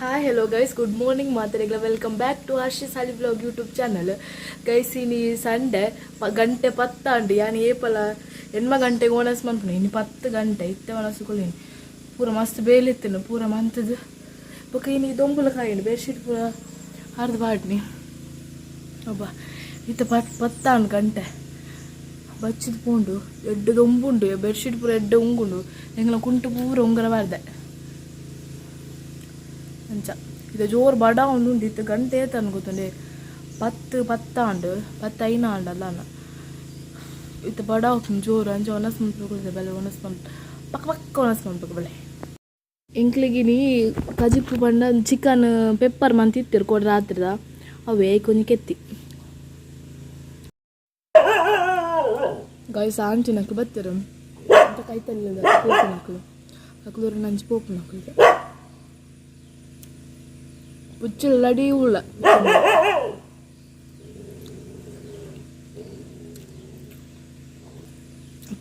Hi hello guys good morning ಮಾತಾಡಿಗಳ welcome back to Harshi Ali blog YouTube channel guys ಇನಿ Sunday ಗಂಟೆ ಪತ್ತಾಂಡು. ಯಾನ್ ಏಪಲ ಎನ್ಮ ಗಂಟೆ ಓನಸ್ ಮನ್ಪುನ ಇನ್ನು ಪತ್ತು ಗಂಟೆ ಇತ್ತೆ ಒಣಸ್ಕೊಳ್ಳಿನಿ ಪೂರ ಮಸ್ತ್ ಬೇಲಿತ್ತಿನ ಪೂರ ಮಂತದ. ಬೊಕ ಇನಿ ದೊಂಬುಲ ಕಾಯಿನಿ ಬೆಡ್ಶೀಟ್ ಪೂರ ಹರಿದು ಬಾಡ್ನಿ ಒಬ್ಬ, ಇತ್ತ ಪತ್, ಪತ್ತಾಂಡು ಗಂಟೆ. ಬಚ್ಚಿದ ಪೂಂಡು, ಎಡ್ಡ ದೊಂಬುಂಡು. ಬೆಡ್ಶೀಟ್ ಪೂರ ಎಡ್ಡ ಉಂಗುಂಡು. ಎಂಗ್ಲ ಕುಂಟು ಪೂರ ಉಂಗರ ಬಾರ್ದೆ. ಅಂಚ. ಇದು ಜೋರು ಬಡ ಉಂಡು ಇತ್ತು ಗಂಟೆ ಏತನ್ പത്ത് ಐನಾಂಡು ಅಲ್ಲ ಅನ್ನ. ಇತ್ತು ಬಡ ಜೋರು, ಅಂಚ ಒನಸ್ ಮಂತ್ ಬೆಲೆ ಒನಸ್ ಮಂತ್ ಪಕ್ಕ ಪಕ್ಕ ಒನಸ್ ಮಂತ್ ಬೆಲೆ. ಇಂಕ್ಲಿಗಿನಿ ಕಜಿಪ್ಪು ಬಂಡ ಚಿಕನ್, ಪೆಪ್ಪರ್ ಮಂತ್ ಇತ್ತಿರು ಕೊಡ ರಾತ್ರಿದ. ಅವೇ ಕೊಂಚ ಕೆತ್ತಿ. ಗಾಯ ಸಾಂಚಿ ನಕ್ಲು ಬತ್ತಿರು. ಕೈತಲ್ಲ ಪೋಪು ನಕ್ಲು ಅಕ್ಲೂರು ನಂಚಿ ಪೋಪು ಇದೆ ಉಚ್ಚಲಡಿ ಉಳ್ಳ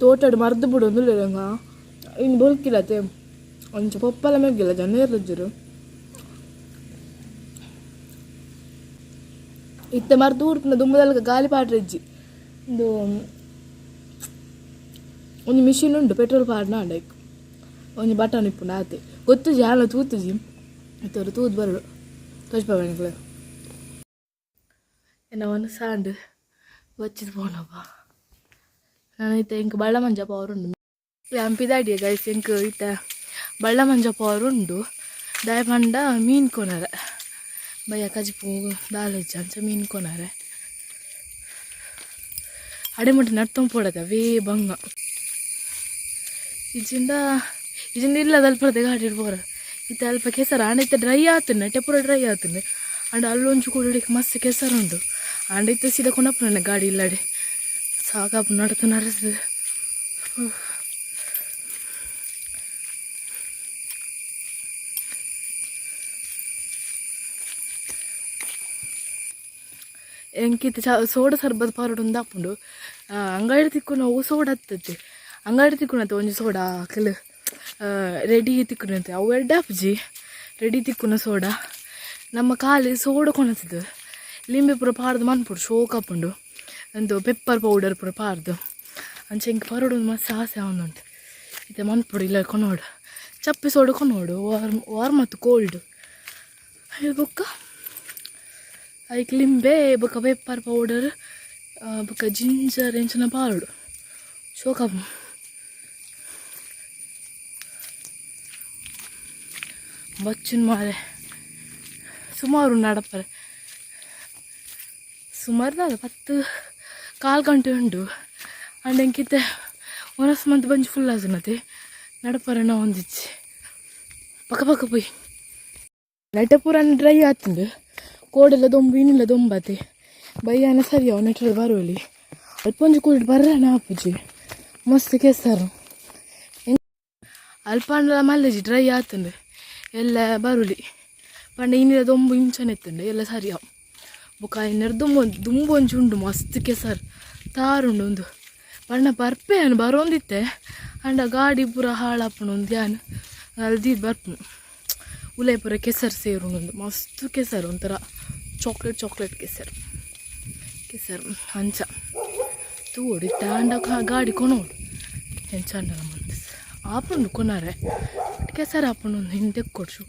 ತೋಟಡ್ ಮರ್ದು ಬಿಡು ಒಂದುಲ್ಲೆರಂಗ ಇನ್ನು ಬೊಲ್ಕಿಲ್ಲತೆ ಒಂಚ ಪಪ್ಪಲ ಮೆಗ್ಗಿಲ್ಲ ಜನ ಇರ್ಲಜ್ಜರು ಇತ್ತೆ ಮರ್ದು ಊರ್ಪಿನ ದುಂಬದಲ್ಗ ಗಾಳಿ ಪಾಡ್ರಜ್ಜಿ ಒಂದು ಒಂದು ಮಿಷಿನ್ ಉಂಟು ಪೆಟ್ರೋಲ್ ಪಾಡ್ನ ಆಡೈಕ್ ಒಂದು ಬಟನ್ ಇಪ್ಪುಂಡು ಆತೆ ಗೊತ್ತು ಜಾಲ ತೂತುಜಿ ಇತ್ತವರು ತೂದು ಬರಡು துவைச்சுப்பாவீங்களே என்ன வந்து சாண்டு வச்சுட்டு போனப்பா நான் இத்த எனக்கு ಬಳ್ಳ ಮಂಜ ಪವರುಂಡು ಹಂಪಿದಾಡಿಯ ಗೈಸ್ ಎಂಕ್ ಇತ್ತ ಬಳ್ಳ ಮಂಜ ಪವರುಂಡು ದಾಯ ಪಂಡ ಮೀನ್ ಕೊನರೆ ಬಯ್ಯ ಕಜಿ ಪೋಗು ದಾಲೇಜ್ ಅಂಚ ಮೀನ್ ಕೊನರೆ ಅಡೆಮುಟ್ಟಿ ನಡ್ತೊಂಡು ಪೋಡದ ವೇ ಭಂಗ ಇಜಿಂದ ಇಜಿಂದ ಇಲ್ಲ ದಲ್ಪಡದೆ ಗಾಡಿ ಪೋರ ಇತ್ತ ಅಲ್ಪ ಕೆಸರ. ಆಂಡ ಡ್ರೈ ಆತನ ಟೆಪುರ ಡ್ರೈ ಆತನ ಆಂಡ ಅಲ್ಲೊಂಚು ಕೂಡ ಮಸ್ತ್ ಕೆಸರು ಉಂಡು. ಆಂಡ ಇತ್ತ ಸೀದಾ ಕೊಂಡಪ್ಪ ನನ್ನ ಗಾಡಿ ಇಲ್ಲಾಡೆ. ಸಾಕಪ್ಪ ನಡ್ತು ನಡ್ದು ಎಂಕಿತ್ತು ಚ ಸೋಡ ಸರ್ಬತ್ ಪಾರೋಡು ಒಂದು ಹಾಕೊಂಡು ಅಂಗಡಿ ತಿಕ್ಕೊಂಡು ಅವು ಸೋಡ ಹತ್ತತ್ತೆ. ಅಂಗಡಿ ತಿಕ್ಕುನತ್ತೆ ಒಂಜಿ ಸೋಡ ಕೆಲ ರೆಡಿ ತಿಕ್ಕುನಂತೆ. ಅವು ಎರಡು ಅಪ್ಪಜಿ ರೆಡಿ ತಿಕ್ಕುನ ಸೋಡ ನಮ್ಮ ಕಾಲಿ ಸೋಡ ಕೊನತಿದ್ದು ಲಿಂಬೆ ಪೂರ ಪಾರ್ದು ಮನ್ಪುಡು ಶೋಕಪ್ಪುಂಡು ಒಂದು ಪೆಪ್ಪರ್ ಪೌಡರ್ ಪೂರ ಪಾರ್ದು. ಅಂಚೆ ಹಿಂಗೆ ಪರೋಡು ಮಸ್ತ್ ಆಸೆ ಅವನುಂಟು ಇದೆ ಮನ್ಪುಡು ಇಲ್ಲ ಕೊನೋಡು. ಚಪ್ಪಿ ಸೋಡು ಕೊನೋಡು ವಾರ್ಮ್ ವಾರ್ ಮತ್ತು ಕೋಲ್ಡ್ ಬೊಕ್ಕ. ಐಕ್ ಲಿಂಬೆ, ಬೊಕ್ಕ ಪೆಪ್ಪರ್ ಪೌಡರ್ ಬೊಕ್ಕ ಜಿಂಜರ್ ಎಂಚಿನ ಪಾರುಡು. ಶೋಕಪ್ಪ ಬಚ್ಚಿನ ಮಾರೆ. ಸುಮಾರು ನಡಪರೆ. ಸುಮಾರು ಪತ್ತು ಕಾಲು ಗಂಟೆ ಉಂಡು. ಅಂಡ್ ಎಂಕಿತ್ತೆ ಒನಸ್ ಮಂತ್ ಬಂಜಿ ಫುಲ್ ಆಸನತೆ ನಡಪರೆ ನಾ ಒಂದಿಚ್ಚಿ. ಪಕ್ಕ ಪಕ್ಕ ಪೋಯ್. ನಟ ಪೂರ ಡ್ರೈ ಆತಂದು ಕೋಡೆಲ್ಲ ದೊಂಬು ಇನ್ನಿಲ್ಲ ದೊಂಬತೆ ಬಯ್ಯಾನ ಸರಿ ಅವ, ನೆಟ್ರಲ್ಲಿ ಬರುವಲ್ಲಿ ಅಲ್ಪ ಒಂಜಿ ಕೂಡಿ ಬರ್ರಣ ಆಪುಜಿ ಮಸ್ತ್ ಕೆಸರು ಅಲ್ಪ ಮಲ್ಲೆಜಿ ಡ್ರೈ ಆತಂದು ಎಲ್ಲ ಬರುಳಿ ಪಂಡ ಇನ್ನಿರ ದೊಂಬು ಇಂಚನೆ ಎತ್ತಂಡ, ಎಲ್ಲ ಸರಿ ಅವು ಬೊಕ ದುಂಬು ದುಂಬು ಒಂಚು ಉಂಡು ಮಸ್ತ್ ಕೆಸರ್ ತಾರುಂಡು ಒಂದು. ಪಂಡ ಬರ್ಪೆ ಅನ್ನು ಬರೋಂದಿತ್ತೆ, ಅಂಡ ಗಾಡಿ ಪೂರ ಹಾಳಾಪುಂಡು ಒಂದು ಯಾನ್ ಅಲ್ದಿ ಬರ್ಪು ಉಲೆ ಪೂರ ಒಂದು, ಮಸ್ತ್ ಕೆಸರ್ ಒಂಥರ, ಚಾಕ್ಲೇಟ್ ಚಾಕ್ಲೇಟ್ ಕೆಸರ್. ಕೆಸರ್ ಅಂಚ. ತೂಡಿ ತಾಂಡ ಗಾಡಿ ಕೊನೋಡು ಹೆಂಚಂಡ ಮಂತ್ ಕೊನಾರೆ ಕೆಸರು ಆಪುಂಡು ಒಂದು ಹಿಂದೆ ಕೊಡ್ಸು.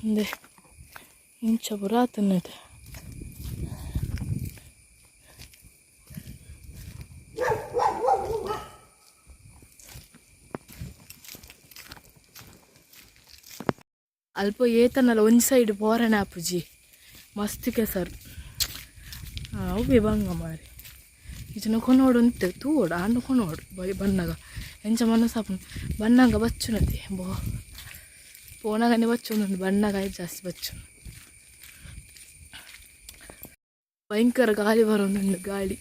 ಹಿಂದೆ. ಇಂಚ ಬರ ಆತನ್ನದು ಅಲ್ಪ ಏತನಲ್ಲ, ಒಂದು ಸೈಡ್ ಪೋರಣ ಆಪುಜಿ ಮಸ್ತ್ ಕೆಸರು ಅವು ಬಂಗ ಮಾರಿ. ಇದನ್ನ ಕೊನೋಡು ಅಂತ ತೂಡು ಆಂಡು ಕೊನೋಡು ಬೈ, ಬಣ್ಣಗ. ಎಂಚ ಮನಸ್ಸಾಪು ಬಣ್ಣಗ ಬಚ್ಚುನತಿ ಬೋ ಪೋನಾಗನೆ ಬಚ್ಚುಂಡು ಬಣ್ಣಗ ಜಾಸ್ತಿ ಬಚ್ಚು ಭಯಂಕರ ಗಾಳಿ ಬರೋಂದುಂಡು ಗಾಳಿ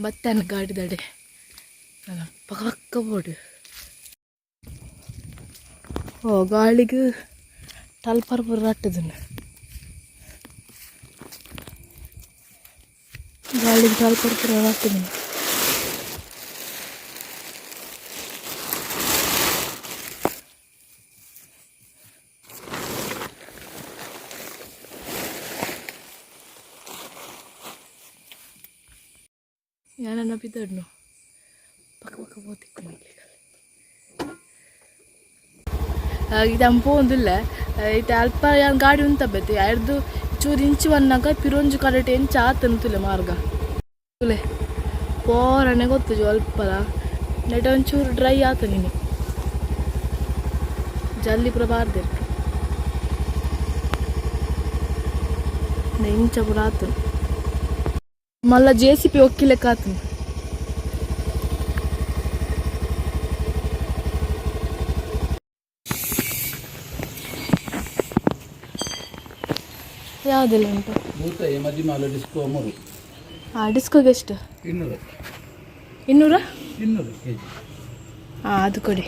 ಬತ್ತನ ಗಾಡಿ ದಡೆ ಪಕ್ಕ ಪಕ್ಕ ಬೋಡು ಓ ಗಾಳಿಗೆ ಟಲ್ಪರ್ ಪುರ ರಟ್ಟದನ್ನು ಗಾಳಿಗೆ ಟಲ್ಪರ್ ಯಾನನ ang napidod, no? Pakawakabotik ko yung ಇದು ಅಂಪೋಂದಿಲ್ಲ ಇಟ್ಟು ಅಲ್ಪ ಯಾರು ಗಾಡಿ ಉಂತ ಬೇತಿ ಎರಡು ಚೂರು ಇಂಚು ಅನ್ನಾಗ ಪಿರೊಂಜು ಕರೆಟ್ ಏನು ಚಾ ತಿಂತಿಲ್ಲ ಮಾರ್ಗ ತುಲೆ ಪೋರನೆ ಗೊತ್ತು ಅಲ್ಪಲ ನೆಟ ಒಂಚೂರು ಡ್ರೈ ಆತ ನೀನು ಜಲ್ಲಿ ಪುರ ಬಾರ್ದಿರ್ತು ಇಂಚ ಪುರ ಆತನು ಮಲ್ಲ ಜೆ ಸಿ ಪಿ ಒಕ್ಕಿಲೆಕ್ಕ ಆತು ಯಾವುದೆಲ್ಲ ಉಂಟು ಭೂತಾಯಿ ಮದಿಮಾಲ ಡಿಸ್ಕೋ ಮೂರು ಹಾಂ ಡಿಸ್ಕೋಗೆ ಎಷ್ಟು ಇನ್ನೂರು ಇನ್ನೂರ ಇನ್ನೂರು ಕೆ ಜಿ ಹಾಂ ಅದು ಕೊಡಿ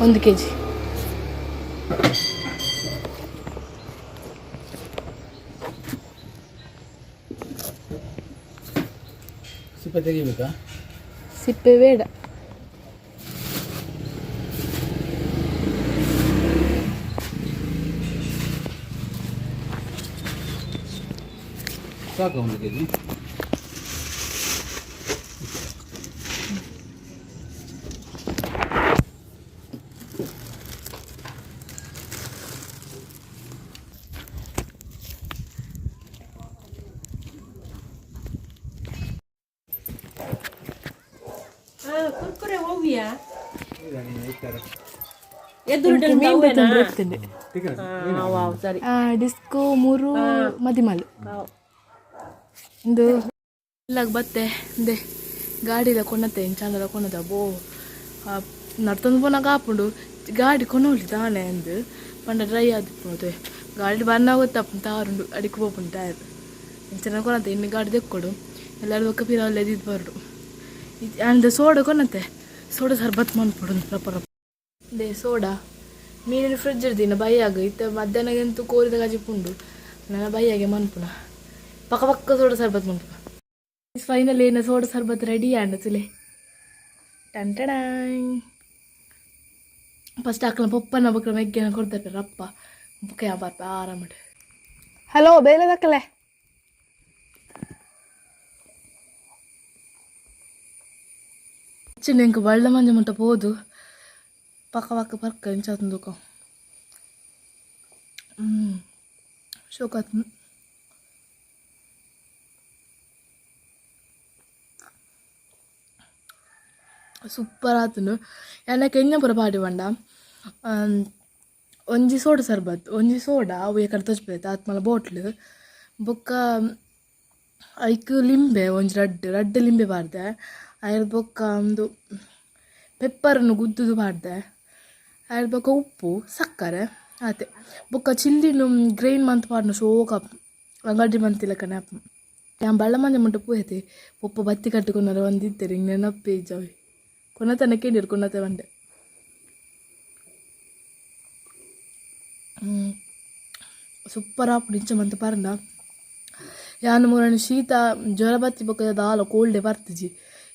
ಒಂದು ಕೆ ಜಿ ಸಿಪ್ಪೆ ತೆಗಿಬೇಕಾ ಸಿಪ್ಪೆ ಬೇಡ ಸಾಕು ಒಂದು ಕೆ ಜಿ ಡಿಸ್ಕೋ ಮೂರು ಮದಿಮಲ್. ಇಂದು ಇಲ್ಲಾಗ ಬತ್ತೆ ದೇ ಗಾಡಿಲ ಕೊನತೆ ಚಂದದ ಕೊನದ ಬೋ ನಡ್ತೊಂದು ಪೋನಾಗ ಹಾಪುಂಡು ಗಾಡಿ ಕೊನೋಳಿ ತಾನೆ ಅಂದು. ಪಂಡ ಡ್ರೈ ಆದಿಪ್ಪೋದು ಗಾಡಿ ಬನ್ನ ಗೊತ್ತಪ್ಪ ತಾರುಂಡು ಅಡಿಕೆ ಪೋಪುಂಡು ಟೈರ್ ಚೆನ್ನಾಗಿ ಕೊನತೆ ಇನ್ನು ಗಾಡಿ ತೆಕ್ಕೊಡು. ಎಲ್ಲರೂ ಒಕ್ಕ ಪಿರಲ್ಲ ಎದಿದ್ದು ಬರಡು. ಅಂದ ಸೋಡ ಕೊನತೆ ಸೋಡ ಸರ್ಬತ್ ಮಾಡ್ಬಿಡು ರಪ್ಪ ರಪ್ಪ ದೇ ಸೋಡಾ. ಮೀನಿನ ಫ್ರಿಡ್ಜ್ ಇರ್ದಿನ ಬೈಯಾಗ ಇತ್ತ ಮಧ್ಯಾಹ್ನಗಂತೂ ಕೋರಿದ ಗಾಜಿ ಪುಂಡು. ನನ್ನ ಬೈಯಾಗೆ ಮನ್ಪುನ. ಪಕ್ಕ ಪಕ್ಕ ಸೋಡ ಸರ್ಬತ್ ಮನ್ಪುನ. ಫೈನಲ್ ಏನು ಸೋಡ ಸರ್ಬತ್ ರೆಡಿ ಆಂಡ ಟನ್ ಟಡಾಯ್. ಫಸ್ಟ್ ಹಾಕಲ ಪಪ್ಪನ ಬಕ್ಕಲ ಮೆಗ್ಗೆನ ಕೊಡ್ತಾರೆ ರಪ್ಪ. ಬುಕ್ಕ ಬರ್ಪ ಆರಾಮಡ್ ಹಲೋ ಬೇಲೆ ದಕ್ಕಲೆ ಚಿನ್ನ ಇಂಕ ಬಳ್ಳ ಮಂಜ ಮುಟ್ಟ ಪೋದು ಪಕ್ಕ ಪಕ್ಕ ಪಕ್ಕ ಇಂಚಾತುಂದು ದುಃಖ ಹ್ಞೂ ಶೋಕಾತ್ ಸೂಪರ್ ಆತನು ಎನ್ನ ಕೆಂಜ ಪುರ ಪಾಡಿ ಬಂಡ ಒಂಜಿ ಸೋಡ ಸರ್ಬತ್ ಒಂಜಿ ಸೋಡ ಅವು ಏಕಡೆ ತೋಚ್ಬೇಕು ಆತ್ಮಲ ಬೋಟ್ಲ್ ಬೊಕ್ಕ ಐಕ್ ಲಿಂಬೆ ಒಂಜಿ ರಡ್ಡ್ ರಡ್ಡ್ ಲಿಂಬೆ ಬಾರ್ದೆ ಅಯ್ರ ಬೊಕ್ಕ ಒಂದು ಪೆಪ್ಪರನ್ನು ಗುದ್ದುದು ಪಾಡ್ದೆ ಅದ್ರ ಬೊಕ್ಕ ಉಪ್ಪು ಸಕ್ಕರೆ ಆತೆ ಬೊಕ್ಕ ಚಿಲ್ಲಿನು ಗ್ರೈನ್ ಮಂತ್ ಪಾಡ್ನ ಶೋಕ ಅಂಗಡಿ ಮಂತಿಲ್ಲ ಕನೆ ഞാൻ ಬಳ್ಳ ಮಂಜ ಮುಟ್ಟ ಪೋಯತೆ ಪೊಪ್ಪ ಬತ್ತಿ ಕಟ್ಟುಕೊಂಡಾರ ಒಂದಿದ್ದರೆ ಹಿಂಗೆ ನೆನಪೇ ಇದ್ದಾವೆ ಕೊನ ತನಕ ನೀರು ಕೊನತೆ ಬಂಡೆ ಸೂಪರ್ ಆಪುಡು ಇಂಚ ಮಂತ ಪರ್ನ ಯಾನು ಮೂರನ ಶೀತ ಜ್ವರ ಬತ್ತಿ ಬೊಕ್ಕ ದಾಲ ಕೋಲ್ಡೆ ಬರ್ತಿಜಿ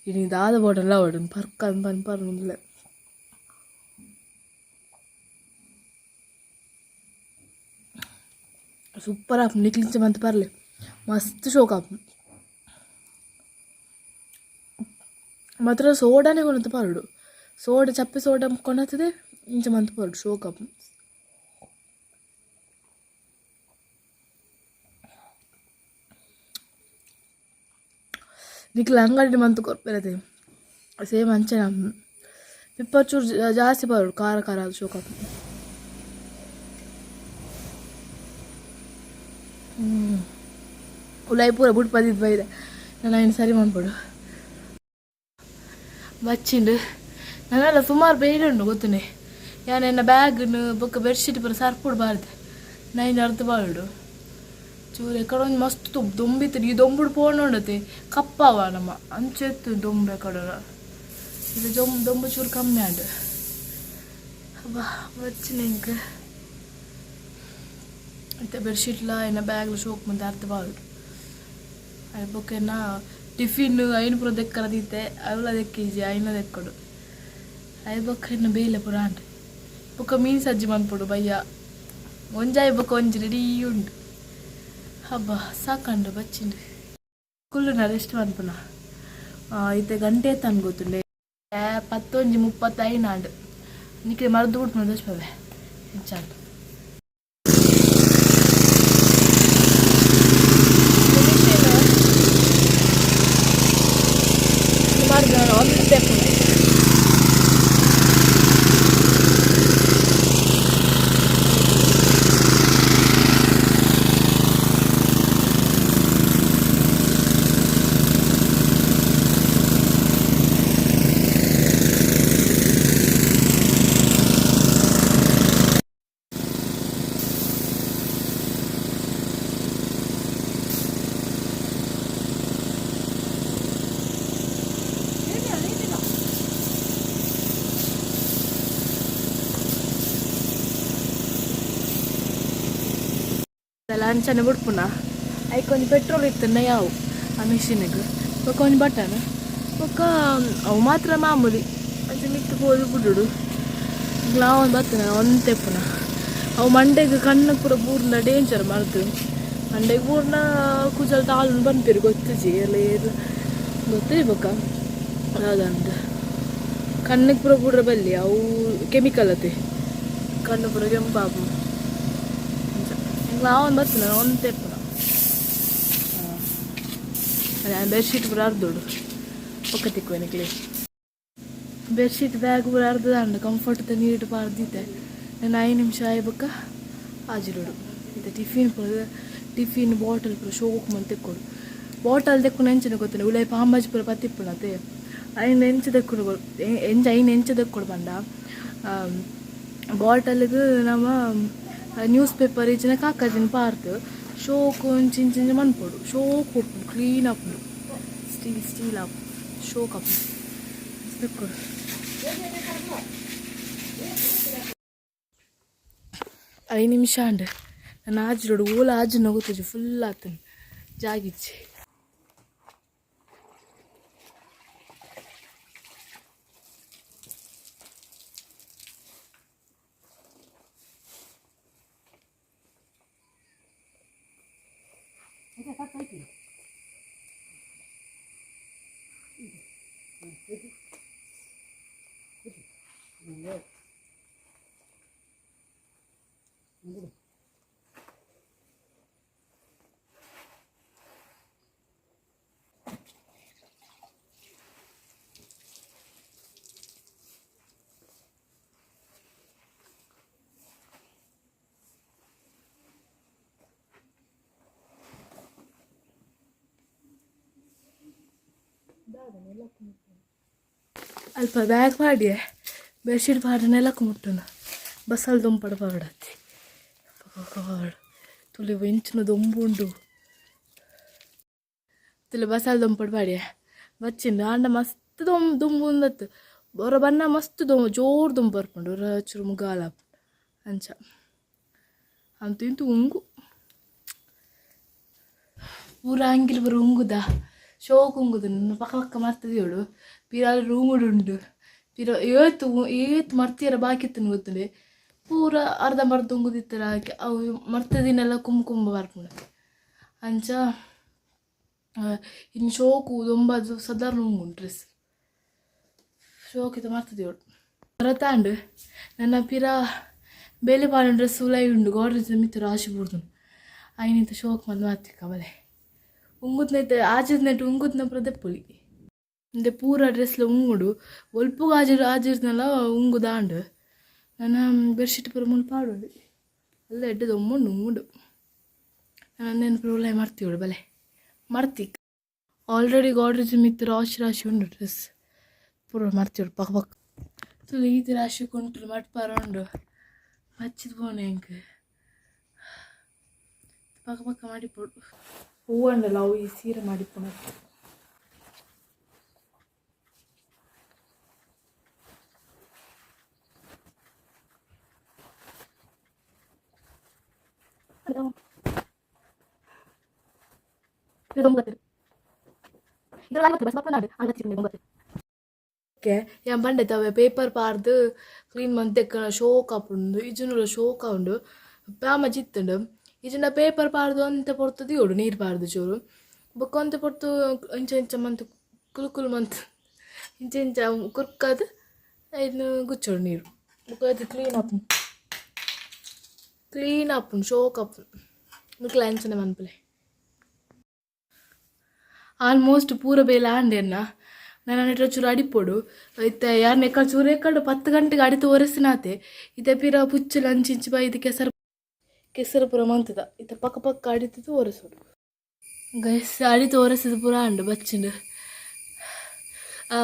ಇನಿ ದಾದ ಬೋಡಲ್ಲ ಓಡನ್ ಪರ್ಕ ಪನ್ ಪರ್ನುಲ್ಲ ಸೂಪರ್ ಆಪು ನಿಕ್ಲಿಂಚ ಮಂತ ಪರ್ಲೆ ಮಸ್ತ್ ಶೋಕ ಆಪು ಮಾತ್ರ ಸೋಡಾನೇ ಕೊನತ ಪರಡು ಸೋಡ ಚಪ್ಪೆ ಸೋಡ ಕೊನತದೆ ಇಂಚ ಮಂತ ಪರಡು ಶೋಕ ಆಪು ನಿಕ್ಲ ಅಂಗಡಿ ಮಂತು ಕೊರ್ಪಿರತೆ ಸೇಮ್ ಅಂಚನ ಪಿಪ್ಪರ್ ಚೂರು ಜಾ- ಜಾಸ್ತಿ ಬರೋಡು ಖಾರ ಖಾರ ಅದು ಶೋಕ. ಹ್ಞೂ ಉಲಾಯಿ ಪೂರ ಬುಟ್ಟು ಪದಿದ್ದು ಬೈದೆ. ನಾನು ಇನ್ನು ಸರಿ ಮಾಡ್ಬಿಡು. ಬಚ್ಚಿಂಡು ನಾನೆಲ್ಲ ಸುಮಾರು ಬೇರೆ ಉಂಡು ಗೊತ್ತನೆ. ಯಾನ್ ಎನ್ನ ಬ್ಯಾಗ್ನು ಬೊಕ್ಕ ಬೆಡ್ಶೀಟ್ ಪೂರ ಸರ್ಪುಡು ಬಾರ್ದೆ ನೈನ್ ಅರ್ಧ ಬಾಳುಡು ಚೂರು ಎಕಡೊಂದು ಮಸ್ತ್ ತುಪ್ ದೊಂಬಿತ್ತು ಈ ದೊಂಬುಡು ಪೋಣ್ ನೋಡತ್ತೆ ಕಪ್ಪವ ನಮ್ಮ ಅಂಚೆತ್ತು ದೊಂಬು ಎಕಡ ಇದು ಜೊಂಬು ದೊಂಬು ಚೂರು ಕಮ್ಮಿ ಆಂಡ್ ಅಬ್ಬಾ వచ్చిన ఇంక అయితే బెడ్షీట్లా అయినా బ్యాగ్లో షోక్ ముందు అర్థ బాగు అయిపోకైనా ಟಿಫಿನ್ ಐನು ಪುರ ದೆಕ್ಕರ ದೀತೆ ಅವಳ ದೆಕ್ಕಿಜಿ ಐನ ದೆಕ್ಕಡು ಅಯ್ಯ ಬೊಕ್ಕ ಇನ್ನು ಬೇಲೆ ಪುರ ಅಂಡ್ ಬೊಕ್ಕ ಮೀನು ಸಜ್ಜಿ ಮನ್ಪುಡು ಬಯ್ಯ ಒಂಜಾಯಿ ಬೊಕ್ಕ ಒಂಜಿ ರೆಡಿ ಉಂಡು ಹಬ್ಬ ಸಾಕಂಡು ಬಚ್ಚಿಂಡು ಕುಲ್ಲುನ ರೆಸ್ಟ್ ಮನ್ಪುನ ಇತ್ತೆ ಗಂಟೆ ತನ್ ಗೊತ್ತುಂಡೆ ಪತ್ತೊಂಜಿ ಮುಪ್ಪತ್ತೈನಾಂಡು ನಿಕ್ಕೆ ಮರ್ದು ಬಿಟ್ಟು ದೋಚ್ಪವೆ ಹೆಚ್ಚಾಂಡು ಲಂಚನ ಬಿಡ್ಪುನ? ಐಕೊಂದು ಪೆಟ್ರೋಲ್ ಇತ್ತನ್ನ ಯಾವು? ಆ ಮಿಷಿನಿಗೆ ಒಕ್ಕ ಒಂದು ಬಟನ್ ಒಕ್ಕ ಅವು ಮಾತ್ರ ಮಾಮೂಲಿ. ಅಂಚೆ ಮಿತ್ತು ಹೋದು ಬಿಡುಡು ನಾವು ಒಂದು ಬರ್ತೇನೆ ಒಂದು ತೆಪ್ಪುನ. ಅವು ಮಂಡೆಗೆ ಕಣ್ಣು ಪೂರ ಪೂರ್ಣ ಡೇಂಜರ್ ಮಾಡ್ತೀವಿ ಮಂಡೆಗೆ ಪೂರ್ಣ ಕುಜಲ್ ತಾಳು ಬಂತೀರಿ, ಗೊತ್ತಿಜಿ? ಎಲ್ಲ ಏನು ಗೊತ್ತೇ ಬೊಕ್ಕ ಅದಂತ ಕಣ್ಣಿಗೆ ಪೂರ ಬೂಡ್ರ ಬಲ್ಲಿ, ಅವು ಕೆಮಿಕಲ್ ಅತೆ. ಕಣ್ಣು ಪೂರ ಕೆಂಪಾಪು ನಾವು ಒಂದು ಬರ್ತೀನಿ ಒಂದು ತೆಪ್ಪು ಬೆಡ್ಶೀಟ್ ಪೂರ ಅರ್ಧೋಡು ಒಕ್ಕ ತಿಕ್ಕುವೆನಿಕ್ಲಿ ಬೆಡ್ಶೀಟ್ ಬ್ಯಾಗ್ ಪೂರ ಅರ್ಧದಂಡು ಕಂಫರ್ಟ್ ನೀಟ್ ಪಾರ್ದಿದ್ದೆ ನಾನು ಐದು ನಿಮಿಷ ಆಯ್ಬೇಕ ಆಜಿರುಡು ಇದು ಟಿಫಿನ್ ಪೂರ ಟಿಫಿನ್ ಬಾಟಲ್ ಪೂರ ಶೋಕ್ ಮಂತ್ ತೆಕ್ಕೊಡು. ಬಾಟಲ್ ತೆಕ್ಕೊಂಡು ಎಂಚಿನ ಗೊತ್ತಿಲ್ಲ ಉಳೆ ಪಾಂಬಾಜಿ ಪೂರ ಪತ್ತಿಪ್ಪುನತೆ ಐನ್ ಎಂಚ ತೆಕ್ಕೊಂಡು ಎಂಚ ಐನ್ ಎಂಚ ತೆಕ್ಕೊಡು ಬಂದ ಬಾಟಲ್ಗೆ ನಮ್ಮ ನ್ಯೂಸ್ ಪೇಪರ್ ಇಚ್ಚಿನ ಕಾಕಜಿನ ಪಾರ್ತ್ ಶೋಕು, ಚಿಂಚ ಚಿಂಚ ಮನ್ಪೊಡು. ಶೋಕ್ ಉಪ್ಪು ಕ್ಲೀನ್ ಅಪ್ಪುಡು ಸ್ಟೀಲ್ ಸ್ಟೀಲ್ ಅಪ್ ಶೋಕ್ ತೆಕ್ಕೊಡು ಐದು ನಿಮಿಷ ಅಂಡ್ ನಾನು ಆಜಿರೋಡು ಓಲ ಆಜು ನಗುತ್ತಜಿ ಫುಲ್ ಆತನ ಜಾಗಿಚ್ಚಿ 你看 satu. ಅಲ್ಪ ಬ್ಯಾಗ್ ಮಾಡಿ ಬೆಡ್ಶೀಟ್ ಪಾಡು ಕುಮಿಟ್ಟನು ಮುಟ್ಟುನ ಬಸ್ಸಲ್ಲಿ ದೊಂಪಡ ಪಾಡತ್ತಿ ತುಳಿ ವೆಂಚಿನ ದೊಂಬುಂಡು ತುಳಿ ಬಸ್ಸಲ್ಲಿ ದೊಂಪಡ ಪಾಡಿ ಬಚ್ಚಿಂಡು ಆಂಡ ಮಸ್ತ್ ದೊಂಬ, ದುಂಬು ಉಂದತ್ತು ಬೊರ ಬನ್ನ ಮಸ್ತ್ ದೊಂ ಜೋರು ದುಂಬರ್ಕೊಂಡು ಬರ್ಪುಂಡು. ರಚುರು ಮುಗಾಲ ಅಂಚ. ಅಂತೂ ಇಂತು ಉಂಗು. ಪೂರ ಅಂಗಿಲ್ ಬರೋ ಉಂಗುದ? ಶೋಕ್ ಉಂಗುದು ನನ್ನ ಪಕ್ಕ ಪಕ್ಕ ಮರ್ತದಿಯೋಡು ಪಿರಾಲ್ ರೂಮುಡುಂಡು ಪಿರ ಏತು ಏತ್ ಮರ್ತಿಯರ ಬಾಕಿ ಇತ್ತು ಗೊತ್ತದೆ ಪೂರ ಅರ್ಧ ಮರ್ದ ಉಂಗುದಿತ್ತರ ಅವು ಮರ್ತದಿನೆಲ್ಲ ಕುಂಬ ಬರ್ಪುಂಡು ಅಂಚ ಇನ್ನು ಶೋಕು ದೊಂಬದು ಸಾಧಾರಣ ಉಂಗುಂಡು ಡ್ರೆಸ್ ಶೋಕಿತ ಮರ್ತದಿಯೋಡು ಹೊರತಾಂಡು ನನ್ನ ಪಿರ ಬೇಲೆ ಪಾಡಿನ ಡ್ರೆಸ್ ಉಲೈ ಉಂಡು ಗೋಡ್ರೆಸ್ ಮಿತ್ರ ರಾಶಿ ಬುಡ್ದು ಐನಿಂತ ಶೋಕ್ ಮಂದು ಮಾತಿಕ್ಕ ಬಲೆ ಉಂಗುದ್ನೈತೆ ಆಜಿರ್ನೈಟ್ ಉಂಗುದ್ನ ಪ್ರದೆಪ್ಪುಲಿ ಇಂದೆ ಪೂರ ಡ್ರೆಸ್ಲ ಉಂಗುಡು. ಒಲ್ಪುಗ ಆಜಿರ್ ಆಜಿರ್ನಲ್ಲ ಉಂಗು ದಾಂಡು. ನನ್ನ ಬೆಡ್ಶೀಟ್ ಪೂರ ಮುನ್ ಪಾಡೋಡು. ಅಲ್ಲ ಎಡ್ಡದ ಒಮ್ಮುಂಡು ಉಂಗುಡು. ನಾನು ನೆನಪು ಉಲೈ ಮರ್ತಿವಳು ಬಲೆ. ಮರ್ತಿ. ಆಲ್ರೆಡಿ ಗಾಡ್ರೇಜ್ ಮಿತ್ತು ರಾಶಿ ರಾಶಿ ಉಂಡು ಡ್ರೆಸ್. ಪೂರ ಮರ್ತಿವಳು ಪಕ್ಕ ಪಕ್ಕ ತುಳು ಈದ್ ರಾಶಿ ಕೊಂಟ್ರು ಮಟ್ಪಾರ ಉಂಡು ಹಚ್ಚಿದ ಪೋನೆ ಹೆಂಗೆ ಪಕ್ಕ ಪಕ್ಕ ಮಾಡಿಪೊಡು ಹೂ ಆ್ಯಂಡ್ ಲವ್ ಈ ಸೀರೆ ಮಾಡಿಕೊಂಡು ಓಕೆ ಏನು ಪಂಡೈತವೆ ಪೇಪರ್ ಪಾರ್ದು ಕ್ಲೀನ್ ಮಂತೆ ಶೋಕ ಉಂಡು ಇಜುನೂರು ಶೋಕ ಉಂಡು ಪಾಮ ಜಿತ್ತುಂಡು ಇಜುಂಡ ಪೇಪರ್ ಪಾಡ್ದು ಅಂತ ಪೊರ್ತದಿ ಉಡು ನೀರು ಪಾಡ್ದು ಚೂರು ಬೊಕ್ಕ ಒಂತೆ ಪೊರ್ತು ಇಂಚ ಇಂಚ ಮಂತ್, ಕುಲು ಕುಲು ಮಂತ್. ಇಂಚ ಇಂಚ ಕುರ್ಕದ್ ಇದನ್ನು ಗುಚ್ಚೋಡು ನೀರು. ಬೊಕ್ಕ ಕ್ಲೀನ್ ಅಪ್ ಕ್ಲೀನ್ ಆಪುಂಡು ಶೋಕ್ ಆಪುಂಡು ಮುಕ್ಲ ಅಂಚನೆ ಮನ್ಪುಲೆ. ಆಲ್ಮೋಸ್ಟ್ ಪೂರ ಬೇಲ ಆಂಡೆನ್ನ ನಾನು ನೆಟ್ರ ಚೂರು ಅಡಿಪೋಡು. ಇತ್ತ ಯಾರನ್ನ ನೆಕ್ಕ ಚೂರು ಎಕ್ಕಡು ಪತ್ತು ಗಂಟೆಗೆ ಅಡಿತು ಒರೆಸಿನಾತೆ ಇದ ಪೀರ ಪುಚ್ಚು ಲಂಚ್ ಅಂಚಿಂಚಿ ಬೈ, ಇದಕ್ಕೆ ಕೆಸರು ಕೆಸರು ಪೂರ ಮಂತದ. ಇತ್ತ ಪಕ್ಕ ಪಕ್ಕ ಅಡಿತದು ಒರೆಸೋಡು ಗೈಸ್ ಅಡಿ ಒರೆಸಿದ ಪುರ ಅಂಡು ಬಚ್ಚಿಂಡು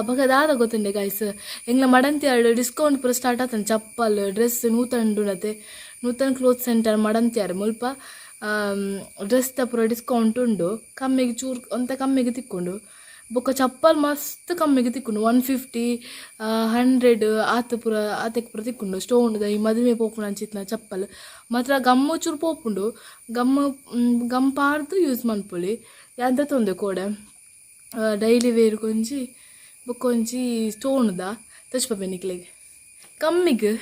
ಬಗ ದಾದ ಗೊತ್ತುಂಡೆ ಗೈಸ್? ಎಂಗ್ಲ ಮಡಂತಿ ಎರಡು ಡಿಸ್ಕೌಂಟ್ ಪೂರ ಸ್ಟಾರ್ಟ್ ಆತನ ಚಪ್ಪಲ್, ಡ್ರೆಸ್ ನೂತನ ನೂತನ ಕ್ಲೋತ್ ಸೆಂಟರ್ ಮಡಂತಿಯಾರು ಮುಲ್ಪ. ಡ್ರೆಸ್ ತ ಪೂರ ಡಿಸ್ಕೌಂಟ್ ಉಂಡು. ಕಮ್ಮಿಗೆ ಚೂರು ಅಂತ ಕಮ್ಮಿಗೆ ತಿಕ್ಕೊಂಡು. ಬೊಕ್ಕ ಚಪ್ಪಲ್ ಮಸ್ತ್ ಕಮ್ಮಿಗೆ ತಿಕ್ಕುಂಡು. ಒನ್ ಫಿಫ್ಟಿ ಹಂಡ್ರೆಡ್ ಆತ ಪುರ ಆತಕ್ಕೆ ಪುರ ತಿಕ್ಕುಂಡು ಸ್ಟೋನ್ ಈ ಮದುವೆ ಪೋಪುನ ಅಂಚಿತ್ನ ಚಪ್ಪಲ್. ಮಾತ್ರ ಗಮ್ಮ ಚೂರು ಪೋಪುಂಡು. ಗಮ್ಮ ಗಮ್ ಪಾರ್ದು ಯೂಸ್ ಮನ್ಪೊಲಿ ಯಾಂತ ತೊಂದೆ ಕೋಡೆ? ಡೈಲಿ ವೇರ್ ಕೊಂಚಿ ಬೊಕ್ಕೊಂಜಿ ಸ್ಟೋನ್ದ ತಚ್ಪೆ ನಿಕ್ಲಿಗೆ. ಕಮ್ಮಿಗೆ.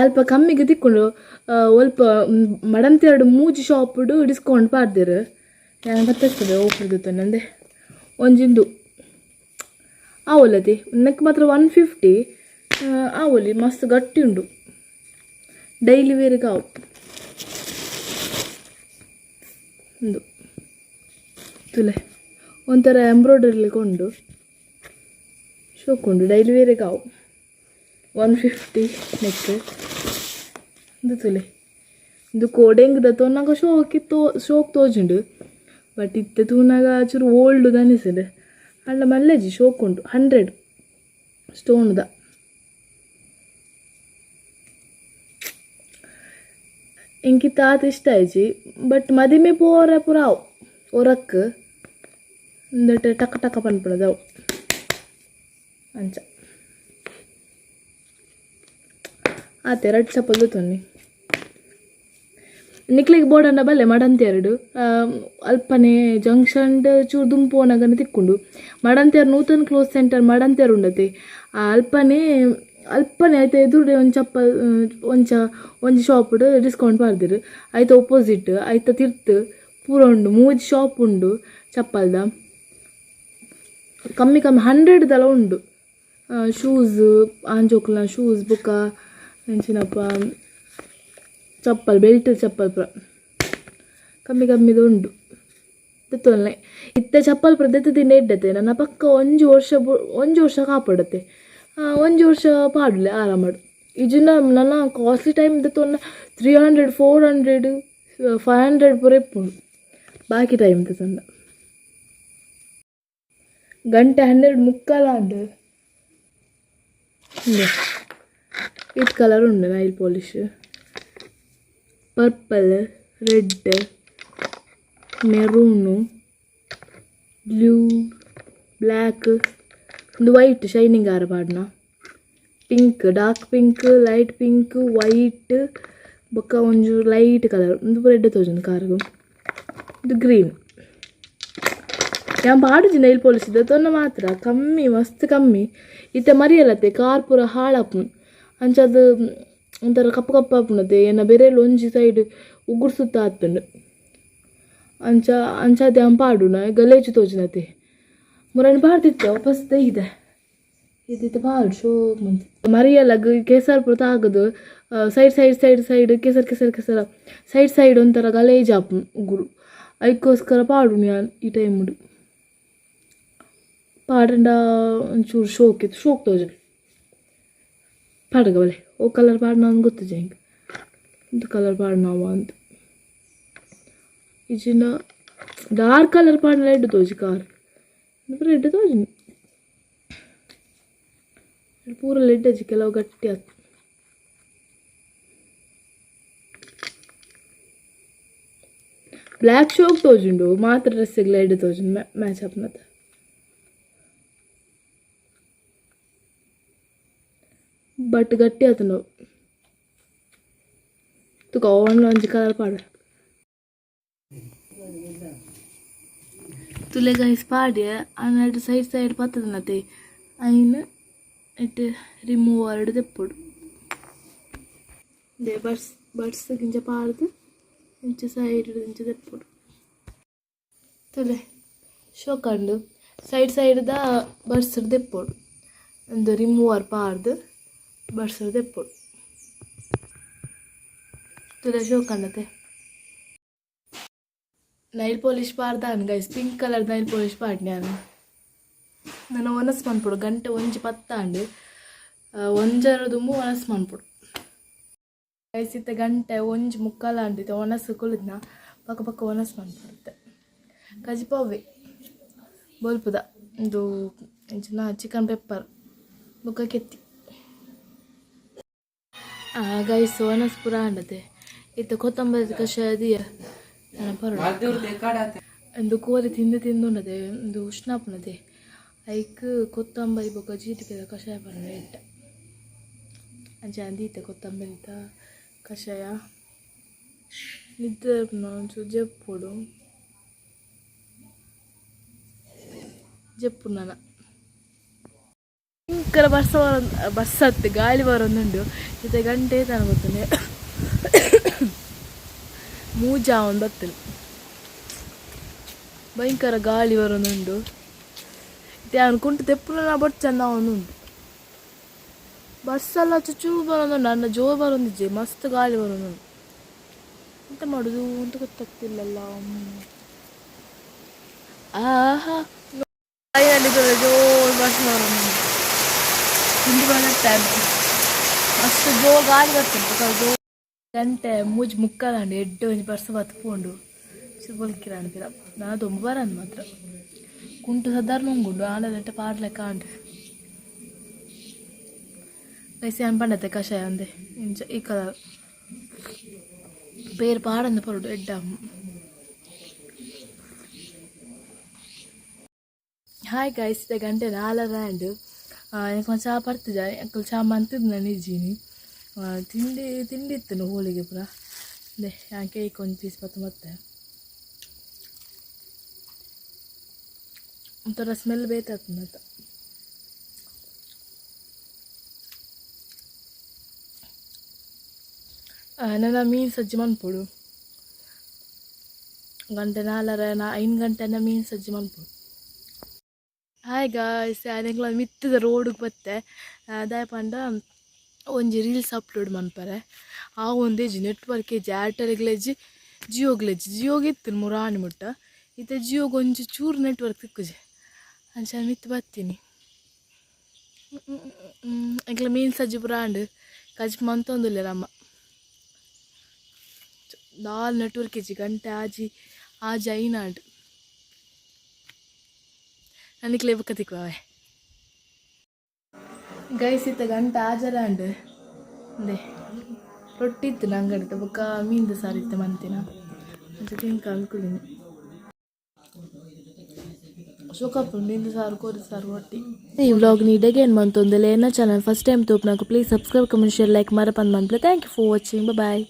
ಅಲ್ಪ ಕಮ್ಮಿಗೆ ತಿಕ್ಕೊಂಡು. ಒಲ್ಪ ಮಡಂತೆರಡು ಮೂಜಿ ಶಾಪ್ಡು ಡಿಸ್ಕೌಂಟ್ ಪಾಡ್ದಿರು. ನಾನು ಬರ್ತದೆ ಓಪರ್ದು ನಂದೆ ಒಂಜಿಂದು. ಆವಲತಿ ನೆಕ್ ಮಾತ್ರ ಒನ್ ಫಿಫ್ಟಿ ಆವಲಿ ಮಸ್ತ್ ಗಟ್ಟಿ ಉಂಡು. ಡೈಲಿ ವೇರಿಗೆ ಆವು. ಒಂದು. ತುಲೆ, ಒಂಥರ ಎಂಬ್ರಾಯ್ಡರಿ ಕೊಂಡು, ಶೋಕೊಂಡು ಡೈಲಿ ವೇರಿಗೆ ಆವು. ಒನ್ ಫಿಫ್ಟಿ ನೆಕ್ ಇದು ತುಲೆ ಇದು ಕೋಡೆಂಗ್ದ ನಂಗೆ ಶೋಕಿ ತೋ, ಶೋಕ್ ತೋಜುಂಡು. ಬಟ್ ಇತ್ತೆ ತೂನಾಗ ಚೂರು ಓಲ್ಡ್ ಅನಿಸಿದೆ ಅಲ್ಲ ಮಲ್ಲೇಜಿ ಶೋಕ್ ಉಂಟು ಹಂಡ್ರೆಡ್ ಸ್ಟೋನ್ದ ಇಂಕಿ ತಾತ ಇಷ್ಟ ಆಯ್ಜಿ ಬಟ್ ಮದಿಮೆ ಪೋರ ಪುರ ಅವು ಒರಕ್ ಟಕ ಟಕ ಪನ್ಪಡದವು ಅಂಚ. ಆತ ಎರಡು ಚಪ್ಪಲ್ದು ತೊನ್ನಿ. ನಿಕ್ಲಿಗೆ ಬೋರ್ಡನ್ನ ಬಲ್ಲೆ ಮಡಂತಿ ಎರಡು ಅಲ್ಪನೆ ಜಂಕ್ಷನ್ ಚೂರು ದುಂಪು ಒಣಗನ ತಿಕ್ಕೊಂಡು ಮಡಂತಿಯರ್ ನೂತನ ಕ್ಲೋತ್ ಸೆಂಟರ್ ಮಡಂತಿಯರ್ ಉಂಡತೆ ಆ ಅಲ್ಪನೆ ಅಲ್ಪನೆ ಆಯ್ತು ಎದುರುಡೆ ಒಂದು ಚಪ್ಪಲ್ ಒಂಚ ಒಂಜಿ ಶಾಪ್ಡ್ ಡಿಸ್ಕೌಂಟ್ ಪಾರ್ದಿರು ಆಯ್ತು ಒಪೋಸಿಟ್ ಆಯ್ತು ತಿರ್ತ್ ಪೂರ ಉಂಡು ಮೂಜಿ ಶಾಪ್ ಉಂಡು ಚಪ್ಪಲ್ದ ಕಮ್ಮಿ ಕಮ್ಮಿ ಹಂಡ್ರೆಡ್ದೆಲ್ಲ ಉಂಡು ಶೂಸ್ ಆಂಜೋಕ್ಲ ಶೂಸ್ ಬುಕ್ಕ ಎಂಚಿನಪ್ಪ ಚಪ್ಪಲ್ ಬೆಲ್ಟ್ ಚಪ್ಪಲ್ ಪುರ, ಕಮ್ಮಿ ಕಮ್ಮಿದು ಉಂಡು ದತ್ತೊಲ್ಲೆ ಇತ್ತ ಚಪ್ಪಲ್ ಪುರ ದತ್ತ ತಿಂಡ ಇಡ್ಡತೆ ನನ್ನ ಪಕ್ಕ ಒಂಜಿ ವರ್ಷ ಒಂಜು ವರ್ಷ ಕಾಪಾಡತ್ತೆ. ಒಂಜಿ ವರ್ಷ ಪಾಡಲೇ ಆರಾಮಾಡು ಇಜಿನ ನನ್ನ costly time ದತ್ತೊನ್ನ three hundred four hundred five hundred ಪೂರ ಇಪ್ಪುಂಡು ಬಾಕಿ ಟೈಮ್ ತಂದ ಗಂಟೆ ಹನ್ನೆರಡು ಮುಕ್ಕಾಲ ಹಿಂಗೆ. ಇಟ್ ಕಲರ್ ಉಂಡು nail polish purple red maroon blue black white shining ఆరబాడిన pink dark pink light pink white ಬೊಕ್ಕ ಒಂಜು ಲೈಟ್ ಕಲರ್ ಒಂದು ರೆಡ್ ತೋಜುಂಡು ಕಾರ್ಗು ಇದು ಗ್ರೀನ್ ನಾನು ಪಾಡುಜಿ ನೈಲ್ ಪಾಲಿಶ್ ಇದೆ ತೊನ್ನ ಮಾತ್ರ ಕಮ್ಮಿ ಮಸ್ತ್ ಕಮ್ಮಿ ಇತ್ತೆ ಮರಿಯಲತ್ತೆ ಕಾರ್ ಪೂರ ಹಾಳಾಪುನ್ ಅಂಚದು ಒಂಥರ ಕಪ್ಪ ಕಪ್ಪ ಆಪುನತೆ ಏನ ಬೆರೆಲ್ ಒಂಜಿ ಸೈಡ್ ಉಗುರು ಸುತ್ತ ಆತುಂಡು ಅಂಚ ಅಂಚಾದೆ ಅಂ ಪಾಡುನ ಗಲೇಜು ತೋಜಿನತೆ. ಮುರಣಿ ಪಾಡ್ತಿತ್ತೆ ವಾಪಸ್ ಇದೆ ಇದ್ದಿತ್ತು ಪಾಡು ಶೋಕ್ ಮುಂಚೆ ಮರಿಯಲ್ಲ ಕೇಸರ್ ಪುರ ತಾಗದು ಸೈಡ್ ಸೈಡ್ ಸೈಡ್ ಸೈಡ್ ಕೇಸರ್ ಕೇಸರ್, ಕೆಸರ. ಸೈಡ್ ಸೈಡ್ ಒಂಥರ ಗಲೇಜ್ ಆಪು ಉಗುರು. ಅದಕ್ಕೋಸ್ಕರ ಪಾಡು ನಾನು ಈ ಟೈಮ್ ಪಾಡಂಡ ಒಂಚೂರು ಶೋಕ್ ಇತ್ತು ಶೋಕ್ ತೋಜ ಪಾಡಗ ಬಲೆ ಓ ಕಲರ್ ಪಾಡ್ನ ಅಂತ ಗೊತ್ತಿದೆ ಹಿಂಗೆ ಇದು ಕಲರ್ ಪಾಡ್ನವ ಅಂತ ಇಜಿನ ಡಾರ್ಕ್ ಕಲರ್ ಪಾಡ್ನ ರೆಡ್ ತೋಜಿ ಕಾರ್ ರೆಡ್ ತೋಜಿ ಪೂರ ಲೆಡ್ ಅಜ್ಜಿ ಕೆಲವು ಗಟ್ಟಿ ಆಯ್ತು ಬ್ಲ್ಯಾಕ್ ಶೋಕ್ ತೋಜುಂಡು ಮಾತ್ರ ಡ್ರೆಸ್ಸಿಗೆ ಲೆಡ್ ತೋಜುಂಡು ಮ್ಯಾಚ್ ಆಪ್ನದ ಬಟ್ ಗಟ್ಟಿ ಆಯ್ತು ನಾವು. ತುಕ ಒಂದು ಒಂಜಿ ಕಲರ್ ಪಾಡ ತುಲೆ ಗೈಸ್ ಪಾಡಿ ಅನ್ನಟ್ಟು ಸೈಡ್ ಸೈಡ್ ಪತ್ತದ ನತೆ ಅಯ್ನ ಇಟ್ಟು ರಿಮೂವ್ ಎರಡು ತೆಪ್ಪುಡು. ದೇ ಬಡ್ಸ್ ಬಡ್ಸ್ ಗಿಂಚ ಪಾಡ್ದು ಇಂಚ ಸೈಡ್ ಇಂಚ ತೆಪ್ಪುಡು. ತುಲೆ ಶೋಕಂಡು ಸೈಡ್ ಸೈಡ್ದ ಬರ್ಸರ್ ದೆಪ್ಪೋಡು ಒಂದು ರಿಮೂವರ್ ಬರ್ಸರ್ ದೆಪ್ಪೋಡು ತುಲೆ ಶೋಕಂಡತೆ nail polish ಪಾಡ್ದಾನ್ guys pink colour nail polish ಪಾಡ್ನೆ ನಾನು ಒನಸ್ ಮನ್ಪುಡು, ಗಂಟೆ ಒಂಜಿ ಪತ್ತಾಂಡು. ಒಂಜರ ದುಂಬು ಒನಸ್ ಮನ್ಪುಡು. ಗೈಸ್ ಇತ್ತೆ ಗಂಟೆ ಒಂಜಿ ಮುಕ್ಕಾಲಾಂಡಿತ್ತೆ ಒನಸ್ ಕುಳಿದ್ನ ಪಕ್ಕ ಪಕ್ಕ ಒನಸ್ ಮನ್ಪುಡುತ್ತೆ. ಕಜಿಪವ್ವೆ ಬೋಲ್ಪುದ, ಇದು ಚಿಕನ್ ಪೆಪ್ಪರ್ ಬೊಕ್ಕ ಕೆತ್ತಿ. ಗೈಸ್ ವನಸ್ ಪುರ ಅಂಡತೆ. ಇತ್ತ ಕೊತ್ತಂಬರಿ ಕಷಾಯ ಒಂದು ಕೋರಿ ತಿಂದು ತಿಂದುಂಡದೆ ಒಂದು ಉಷ್ಣಾಪನದೆ ಐಕ್ ಕೊತ್ತಂಬರಿ ಬೊಕ್ಕ ಜೀರಿಗೆದ ಕಷಾಯ ಬರೋಣ ಇಟ್ಟ. ಅಂಚೆ ಅಂದೀತ ಕೊತ್ತಂಬರಿತ ಕಷಾಯ. ನಿದ್ದೆ ಒಂಚೂರು ಜಪ್ಪುಡು ಜಪ್ಪು ನನ್ನ ಭಯಂಕರ ಬಸ್ ಬಸ್ ಹತ್ತು ಗಾಳಿ ಬರೋದುಂಡು ಜೊತೆ ಗಂಟೆ ತನ ಗೊತ್ತನೆ ಮೂಜ ಒಂದು ಬತ್ತಲು ಭಯಂಕರ ಗಾಳಿ ಬರೋದುಂಡು ಇದು ಕುಂಟು ತೆಪ್ಪುನ ಬಟ್ ಚಂದ ಒಂದುಂಟು ಬಸ್ಸೆಲ್ಲ ಚುಚ್ಚು ಬರೋದು ನನ್ನ ಜೋರು ಬರೋದಿಜ್ಜೆ ಮಸ್ತ್ ಗಾಳಿ ಬರೋದು ಎಂತ ಮಾಡೋದು ಅಂತ ಗೊತ್ತಾಗ್ತಿಲ್ಲಲ್ಲ ಆಹಾ ಜೋರು ಬಸ್ ಬರೋದು ಹಿಂದೆ ಬರುತ್ತೆ ಮಸ್ತ್ ಜೋ ಗಾಳಿ ಬರ್ತದೆ ಜೋ ಗಂಟೆ ಮೂಜಿ ಮುಕ್ಕದಂಡು ಎಡ್ಡೆ ಒಂಜಿ ಬರ್ಸ ಬತ್ಕೊಂಡು ಬಲ್ಕಿರ ಅನ್ಪಿರ ನಾನು ತುಂಬ ಬರನ್ ಮಾತ್ರ ಕುಂಟು ಸಾಧಾರಣ ಉಂಗುಂಡು ಆನದಂಟ ಪಾಡ್ಲೆಕ್ಕ ಅಂಡು ವಯಸ್ಸು ಅನ್ಪಂಡತ್ತೆ ಕಷಾಯ ಅಂದೆ ಇಂಚ ಈ ಕಲರ್ ಬೇರೆ ಪಾಡಂದ ಪರುಡು ಎಡ್ಡ ಹಾಯ್ ಗೈಸ್ ಇದೆ ಗಂಟೆ ನಾಲ್ಕು ಆ್ಯಂಡ್ ಯಾಕಂದ್ರೆ ಚಹಾ ಬರ್ತಿದ್ದ ಯಾಕಂದ್ರೆ ಚಹಾ ಅಂತಿದ್ದು ನಾನು ನಿಜೀನಿ ತಿಂಡಿ ತಿಂಡಿ ಇತ್ತು ಹೋಳಿಗೆ ಪುರ. ಅದೇ ಯಾಕೆ ಕೇಕ್ ಒಂದು ಪೀಸ್ ಮತ್ತು ಮತ್ತೆ. ಒಂಥರ ಸ್ಮೆಲ್ ಬೇಯ್ತದ ಮತ್ತು. ನನ್ನ ಮೀನು ಸಜ್ಜಿ ಮನ್ಪುಡು ಗಂಟೆ ನಾಲ್ಕರ ನಾ ಐದು ಗಂಟೆನ ಮೀನು ಸಜ್ಜಿ ಮನ್ಪುಡು ಹಾಯ್ ಗಾಯ್ಸ್ ಆನೆಗ್ಲ ಮಿತ್ತದ ರೋಡಿಗೆ ಬತ್ತೆ. ಅದಾಯ ಪಂಡ ಒಂಜಿ ರೀಲ್ಸ್ ಅಪ್ಲೋಡ್ ಮನ್ಪರೆ. ಆ ಒಂದೇಜಿ ನೆಟ್ವರ್ಕ್ ಏಜಿ ಏರ್ಟೆಲ್ಗ್ಲೆಜ್ಜಿ ಜಿಯೋಗ್ಲೇಜಿ ಜಿಯೋಗೆ ಇತ್ತು ಮುರಾಣಿ ಮುಟ್ಟ. ಇತ್ತೆ ಜಿಯೋಗೆ ಒಂಜಿ ಚೂರು ನೆಟ್ವರ್ಕ್ ತಿಕ್ಕುಜಿ ಅಂಚ ಮಿತ್ತು ಬತ್ತೀನಿ. ಎಂಕ್ಲ ಮೀನ್ ಸಜ್ಜಿ ಪುರಾಂಡ್ ಕಜ್ ಮಂತೊಂದುಲ್ಲೆ ನಮ್ಮ ದಾಲ್ ನೆಟ್ವರ್ಕ್ ಇಜ್ಜಿ ಗಂಟೆ ಆಜಿ ಆಜಿ ಐನಾಡ್ ನನಗೆ ಲೇಬಕ್ಕ ತಿಕ್ಕುವೆ ಗೈಸ್ ಇತ್ತ ಗಂಟೆ ಆಜರಾಂಡ್ ಅಂದೆ ರೊಟ್ಟಿ ಇತ್ತು ನಂಗಡಿತ ಬೊಕ್ಕ ಮೀನ್ದು ಸಾರು ಇತ್ತು ಮಂತಿನ. ಅಂತ ತಿನ್ಕ ಅನ್ಕೊಂಡಿನಿ ಶೋಕಪ್ಪು ಮೀನ್ದು ಸಾರು ಕೋರಿ ಸಾರು ರೊಟ್ಟಿ. ಈ ವ್ಲಾಗ್ ನೀಡಗೆ ಏನು ಮಂತೊಂದಿಲ್ಲ ಏನ ಚಾನಲ್ ಫಸ್ಟ್ ಟೈಮ್ ತೋಪ್ నాకు please subscribe comment share like ಮರಪಂದ್ ಮಂತ್ಲೆ. Thank you for watching bye